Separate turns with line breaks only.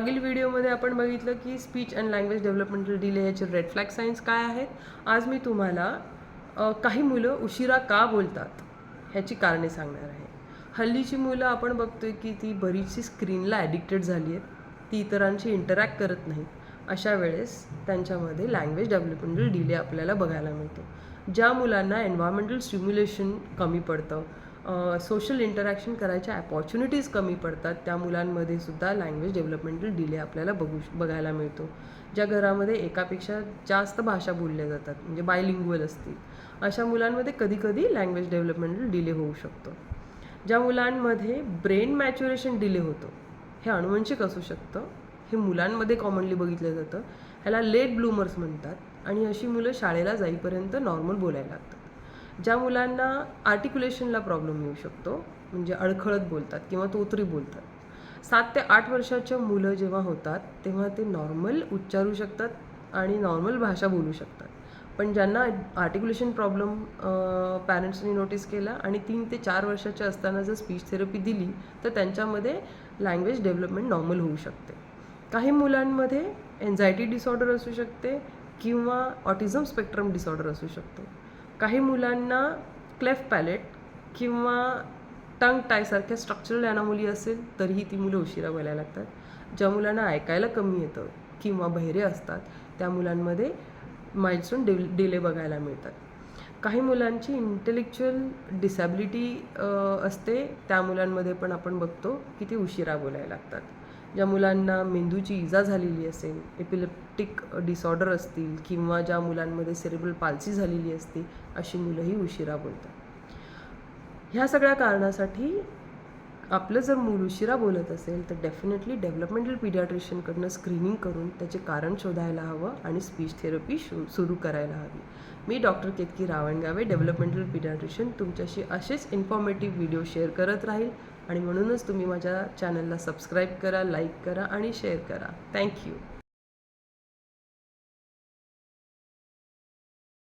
मागील व्हिडिओमध्ये आपण बघितलं की speech and language developmental delay याचे रेड फ्लॅग सायन्स काय आहेत? आज मी तुम्हाला अ, काही मुलं उशिरा का बोलतात ह्याची कारणे सांगणार आहे. हल्लीची मुलं आपण बघतोय की ती बरीचशी स्क्रीनला ॲडिक्टेड झाली आहेत. ती इतरांशी इंटरॅक्ट करत नाहीत. अशा वेळेस त्यांच्यामध्ये लँग्वेज डेव्हलपमेंटल डिले आपल्याला बघायला मिळतो. ज्या मुलांना एन्व्हायरमेंटल स्टिम्युलेशन कमी पडतं सोशल इंटरॅक्शन करायच्या अपॉर्च्युनिटीज कमी पडतात. त्या मुलांमध्ये सुद्धा लँग्वेज डेव्हलपमेंटल डिले आपल्याला बघू बघायला मिळतो. ज्या घरामध्ये एकापेक्षा जास्त भाषा बोलल्या जातात म्हणजे बायलिंग्वल असतील अशा मुलांमध्ये कधीकधी लँग्वेज डेव्हलपमेंटल डिले होऊ शकतो. ज्या मुलांमध्ये ब्रेन मॅच्युरेशन डिले होतं हे अनुवंशिक असू शकतं. हे मुलांमध्ये कॉमनली बघितलं जातं. ह्याला लेट ब्लूमर्स म्हणतात आणि अशी मुलं शाळेला जाईपर्यंत नॉर्मल बोलायला लागतात. ज्या मुलांना आर्टिक्युलेशनला प्रॉब्लेम येऊ शकतो म्हणजे अडखळत बोलतात किंवा तोतरी बोलतात. सात ते आठ वर्षाच्या मुलं जेव्हा होतात तेव्हा ते नॉर्मल उच्चारू शकतात आणि नॉर्मल भाषा बोलू शकतात. पण ज्यांना आर्टिक्युलेशन प्रॉब्लेम पॅरेंट्सनी नोटीस केला आणि तीन ते चार वर्षाच्या असताना जर स्पीच थेरपी दिली तर त्यांच्यामध्ये लँग्वेज डेव्हलपमेंट नॉर्मल होऊ शकते. काही मुलांमध्ये एन्झायटी डिसऑर्डर असू शकते किंवा ऑटिझम स्पेक्ट्रम डिसऑर्डर असू शकतो. काही मुलांना क्लेफ पॅलेट किंवा टंग टायसारख्या स्ट्रक्चरल अनामोली असेल तरीही ती मुलं उशिरा बोलायला लागतात. ज्या मुलांना ऐकायला कमी येतं किंवा बहिरे असतात त्या मुलांमध्ये माइलस्टोन डे डिले बघायला मिळतात. काही मुलांची इंटेलेक्च्युअल डिसॅबिलिटी असते त्या मुलांमध्ये पण आपण बघतो की ते उशिरा बोलायला लागतात. ज्या मुलांना मेंदूची इजा झालेली असेल एपिलेप्टिक डिसऑर्डर असतील किंवा ज्या मुलांमध्ये सेरेब्रल पाल्सी झालेली असते अशी मुलंही उशिरा बोलतात. ह्या सगळ्या कारणासाठी आपलं जर मूल उशिरा बोलत असेल तर डेफिनेटली डेव्हलपमेंटल पिडियाट्रिशियनकडनं स्क्रीनिंग करून त्याचे कारण शोधायला हवं आणि स्पीच थेरपी शु सुरू करायला हवी. मी doctor Ketaki Ravangave developmental paediatrician तुमच्याशी असेच इन्फॉर्मेटिव्ह व्हिडिओ शेअर करत राहील. आणि म्हणूनच तुम्ही माझ्या चॅनलला सबस्क्राईब करा लाईक करा आणि शेअर करा. थँक्यू